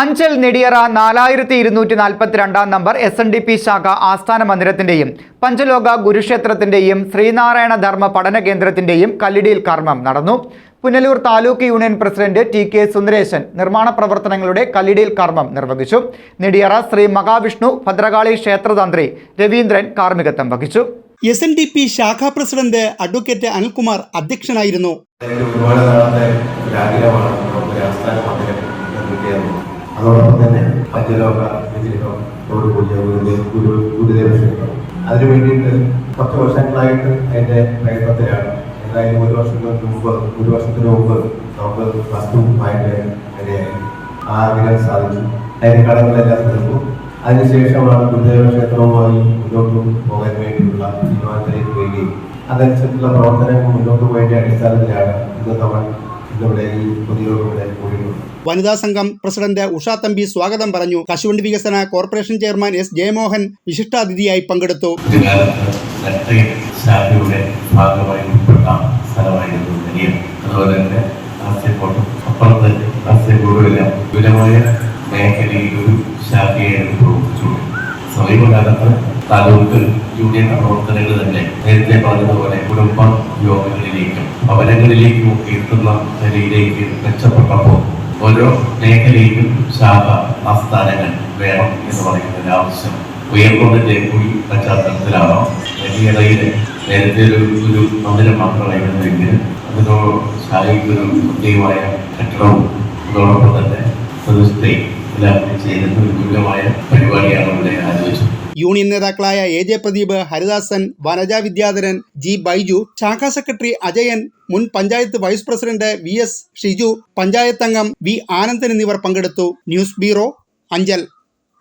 അഞ്ചൽ നെടിയറ നാലായിരത്തി ഇരുന്നൂറ്റി നാൽപ്പത്തിരണ്ടാം number S N D P ശാഖ ആസ്ഥാന മന്ദിരത്തിന്റെയും പഞ്ചലോക ഗുരുക്ഷേത്രത്തിന്റെയും ശ്രീനാരായണ ധർമ്മ പഠന കേന്ദ്രത്തിന്റെയും കല്ലിടിയിൽ കർമ്മം നടന്നു. Punalur taluk union president T K Sundaresan നിർമ്മാണ പ്രവർത്തനങ്ങളുടെ കല്ലിടിയിൽ കർമ്മം നിർവഹിച്ചു. നെടിയറ ശ്രീ മഹാവിഷ്ണു ഭദ്രകാളി ക്ഷേത്രതന്ത്രി രവീന്ദ്രൻ കാർമ്മികത്വം വഹിച്ചു. എസ് എൻ ഡി പി ശാഖാ പ്രസിഡന്റ് അഡ്വക്കേറ്റ് അനിൽകുമാർ അധ്യക്ഷനായിരുന്നു. എനിക്ക് ഒരുപാട് നാളത്തെ ആഗ്രഹമാണ്. അതോടൊപ്പം തന്നെ പഞ്ചലോക വിഗ്രഹത്തോടു കൂടിയ ഗുരുദേവ ഗുരു ഗുരുദേവ ക്ഷേത്രം അതിനു വേണ്ടിയിട്ട് പത്ത് വർഷങ്ങളായിട്ട് അതിന്റെ പ്രയത്നത്തിലാണ്. എന്തായാലും ഒരു വർഷങ്ങൾക്ക് മുമ്പ് ഒരു വർഷത്തിന് മുമ്പ് നമുക്ക് വസ്തുവായിട്ട് അതിനെ ആ ആഗ്രഹം സാധിച്ചു അതിന്റെ കടങ്ങളെല്ലാം തീർന്നു. അതിനുശേഷമാണ് ഗുരുദേവ ക്ഷേത്രവുമായി മുന്നോട്ട് പോകാൻ വേണ്ടിയുള്ള തീരുമാനത്തിലേക്ക് വരികയും അതനുസരിച്ചുള്ള പ്രവർത്തനങ്ങൾ മുന്നോട്ട് പോയതിന്റെ അടിസ്ഥാനത്തിലാണ് ഇന്ന് നമ്മൾ വനിതാ സംഘം പ്രസിഡന്റ് ഉഷാ തമ്പി സ്വാഗതം പറഞ്ഞു. കശുവണ്ടി വികസന കോർപ്പറേഷൻ ചെയർമാൻ എസ് ജയമോഹൻ വിശിഷ്ടാതിഥിയായി പങ്കെടുത്തു. ഭാഗമായി ഉൾപ്പെട്ട സ്ഥലമായിരുന്നു വലിയ അതുപോലെ തന്നെ കാസർകോട്ടും അപ്പുറത്ത് കാസർഗോഡുമെല്ലാം വിപുലമായ മേഖലയിൽ ഒരു പ്രവർത്തിച്ചുകൊണ്ട് സമീപകാലത്ത് താലൂക്ക് യൂണിയൻ പ്രവർത്തനങ്ങൾ തന്നെ നേരത്തെ പറഞ്ഞതുപോലെ കുടുംബ യോഗങ്ങളിലേക്കും ഭവനങ്ങളിലേക്കും ഒക്കെ എത്തുന്ന നിലയിലേക്ക് മെച്ചപ്പെട്ടപ്പോൾ ഓരോ മേഖലയിലും ശാഖ ആസ്ഥാനങ്ങൾ വേണം എന്ന് പറയുന്നതിന് ആവശ്യം ഉയർന്നതിന്റെ കൂടി പശ്ചാത്തലത്തിലാണോ വലിയ നേരത്തെ ഒരു ഒരു മന്ദിരം മാത്രമായിരുന്നുവെങ്കിൽ അതിനോട് ശാഖയ്ക്കൊരു പ്രത്യേകമായ കെട്ടിടവും അതോടൊപ്പം തന്നെ പ്രതിഷ്ഠയും എല്ലാം കൂടി ചെയ്യുന്ന ഒരു ഗുരുതരമായ പരിപാടിയാണ് ഇവിടെ ആലോചിച്ചത്. യൂണിയൻ നേതാക്കളായ A J Pradeep Haridasan Vanaja Vidyadharan G Baiju ശാഖാ സെക്രട്ടറി അജയൻ മുൻ panchayat vice president V S Shiju panchayat അംഗം വി ആനന്ദൻ എന്നിവർ പങ്കെടുത്തു. News bureau Anchal.